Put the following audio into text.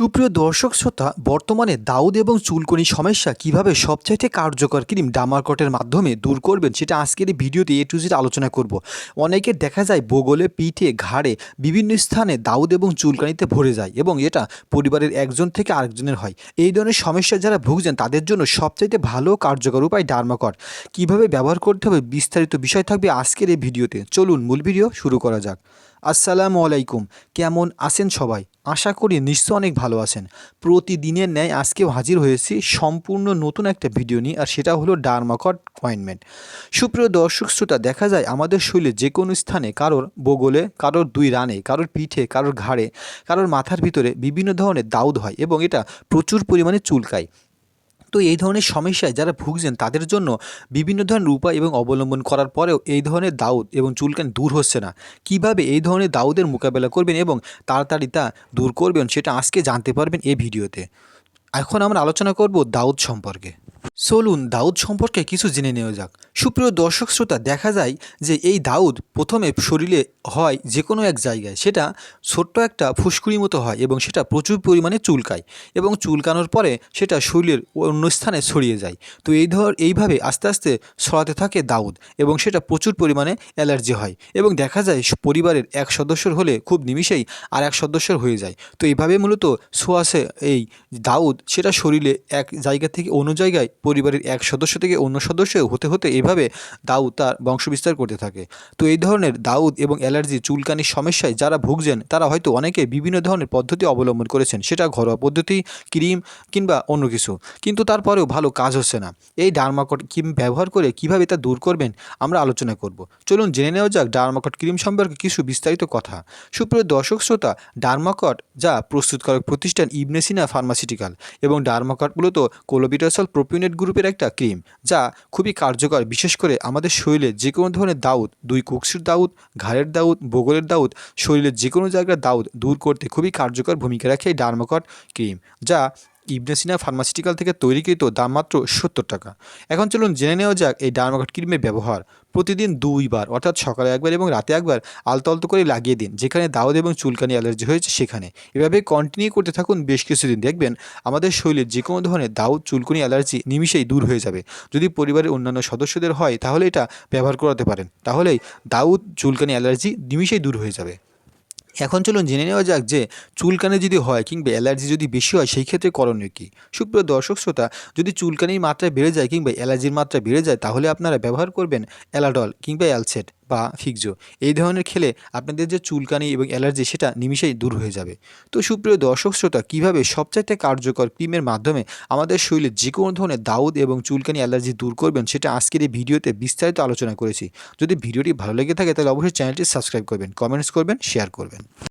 সুপ্রিয় দর্শক শ্রোতা, বর্তমানে দাউদ এবং চুলকনি সমস্যা কীভাবে সবচাইতে কার্যকর ক্রিম ডামারকটের মাধ্যমে দূর করবেন সেটা আজকের এই ভিডিওতে এ টু জেড আলোচনা করব। অনেকের দেখা যায় বগলে, পিঠে, ঘাড়ে বিভিন্ন স্থানে দাউদ এবং চুলকানিতে ভরে যায় এবং এটা পরিবারের একজন থেকে আরেকজনের হয়। এই ধরনের সমস্যা যারা ভুগছেন তাদের জন্য সবচাইতে ভালো কার্যকর উপায় ডার্মাকট কীভাবে ব্যবহার করতে হবে বিস্তারিত বিষয় থাকবে আজকের এই ভিডিওতে। চলুন মূল ভিডিও শুরু করা যাক। আসসালামু আলাইকুম। কেমন আছেন সবাই? আশা করি নিশ্চয় অনেক ভালো আছেন। প্রতিদিনের ন্যায় আজকেও হাজির হয়েছি সম্পূর্ণ নতুন একটা ভিডিও নিয়ে, আর সেটা হলো ডার্মাকট অয়েনমেন্ট সুপ্রিয় দর্শক শ্রোতা, দেখা যায় আমাদের শরীরে যে কোনো স্থানে কারোর বগলে, কারোর দুই রানে, কারোর পিঠে, কারোর ঘাড়ে, কারোর মাথার ভিতরে বিভিন্ন ধরনের দাউদ হয় এবং এটা প্রচুর পরিমাণে চুলকায়। তো এই ধরনের সমস্যায় যারা ভুগছেন, তাদের জন্য বিভিন্ন ধরনের উপায় এবং অবলম্বন করার পরেও এই ধরনের দাউদ এবং চুলকানি দূর হচ্ছে না। কীভাবে এই ধরনের দাউদের মোকাবেলা করবেন এবং তাড়াতাড়ি তা দূর করবেন, সেটা আজকে জানতে পারবেন এই ভিডিওতে। এখন আমরা আলোচনা করব দাউদ সম্পর্কে। চলুন দাউদ সম্পর্কে কিছু জেনে নেওয়া যাক। সুপ্রিয় দর্শক শ্রোতা, দেখা যায় যে এই দাউদ প্রথমে শরীরে হয় যে কোনো এক জায়গায়। সেটা ছোট্ট একটা ফুসকুড়ি মতো হয় এবং সেটা প্রচুর পরিমাণে চুলকায় এবং চুলকানোর পরে সেটা শরীরের অন্য স্থানে ছড়িয়ে যায়। তো এই ধর, এইভাবে আস্তে আস্তে ছড়াতে থাকে দাউদ এবং সেটা প্রচুর পরিমাণে অ্যালার্জি হয় এবং দেখা যায় পরিবারের এক সদস্যর হলে খুব নিমিষেই আর এক সদস্যর হয়ে যায়। তো এইভাবে মূলত ছোঁয়াশে এই দাউদ সেটা শরীরে এক জায়গা থেকে অন্য জায়গায় পরিবারের এক সদস্য থেকে অন্য সদস্য হতে হতে এভাবে দাউদ তার বংশবিস্তার করতে থাকে। তো এই ধরনের দাউদ এবং অ্যালার্জি চুলকানির সমস্যায় যারা ভুগছেন, তারা হয়তো অনেকে বিভিন্ন ধরনের পদ্ধতি অবলম্বন করেছেন, সেটা ঘরোয়া পদ্ধতি, ক্রিম কিংবা অন্য কিছু। কিন্তু তারপরেও ভালো কাজ হচ্ছে না। এই ডার্মাকট ক্রিম ব্যবহার করে কীভাবে তা দূর করবেন, আমরা আলোচনা করব। চলুন জেনে নেওয়া যাক ডার্মাকট ক্রিম সম্পর্কে কিছু বিস্তারিত কথা। সুপ্রিয় দর্শক, শ্রোতা, ডার্মাকট যা প্রস্তুতকারক প্রতিষ্ঠান ইবনেসিনা ফার্মাসিউটিক্যাল এবং ডার্মাকট মূলত কোলোবিটাসল প্রোপিউনেট গ্রুপের একটা ক্রিম, যা খুবই কার্যকর, বিশেষ করে আমাদের শরীরে যে কোনো ধরনের দাউদ, দুই কুকসির দাউদ, ঘাড়ের দাউদ, বগলের দাউদ, শরীরের যে কোনো জায়গার দাউদ দূর করতে খুবই কার্যকর ভূমিকা রাখে এই ডার্মাকট ক্রিম, যা ইবনেসিনা ফার্মাসিউটিক্যাল থেকে তৈরিকৃত দাম মাত্র সত্তর টাকা। এখন চলুন জেনে নেওয়া যাক এই ডার্মাকট ক্রিমের ব্যবহার। প্রতিদিন দুইবার, অর্থাৎ সকালে একবার এবং রাতে একবার আলতো আলতো করে লাগিয়ে দিন, যেখানে দাউদ এবং চুলকানি অ্যালার্জি হয়েছে সেখানে। এভাবে কন্টিনিউ করতে থাকুন বেশ কিছুদিন। দেখবেন আমাদের শরীরের যে কোনো ধরনের দাউদ চুলকানি, অ্যালার্জি নিমিষেই দূর হয়ে যাবে। যদি পরিবারের অন্যান্য সদস্যদের হয়, তাহলে এটা ব্যবহার করাতে পারেন। তাহলেই দাউদ চুলকানি, অ্যালার্জি নিমিষেই দূর হয়ে যাবে। এখন চলুন জেনে নেওয়া যাক যে চুলকানি যদি হয় কিংবা অ্যালার্জি যদি বেশি হয়, সেই ক্ষেত্রে করণীয় কী? সুপ্রিয় দর্শক শ্রোতা, যদি চুলকানির মাত্রা বেড়ে যায় কিংবা অ্যালার্জির মাত্রা বেড়ে যায়, তাহলে আপনারা ব্যবহার করবেন অ্যালাডল কিংবা অ্যালসেট। বা ফিগজো এই ধরনের খেলে আপনাদের যে চুলকানি এবং অ্যালার্জি সেটা নিমিশেই দূর হয়ে যাবে। তো সুপ্রিয় দর্শক, শ্রোতা, কীভাবে সবচাইতে কার্যকর ক্রিমের মাধ্যমে আমাদের শরীরে যে কোনো ধরনের দাউদ এবং চুলকানি অ্যালার্জি দূর করবেন সেটা আজকের এই ভিডিওতে বিস্তারিত আলোচনা করেছি। যদি ভিডিওটি ভালো লেগে থাকে তাহলে অবশ্যই চ্যানেলটি সাবস্ক্রাইব করবেন, কমেন্টস করবেন, শেয়ার করবেন।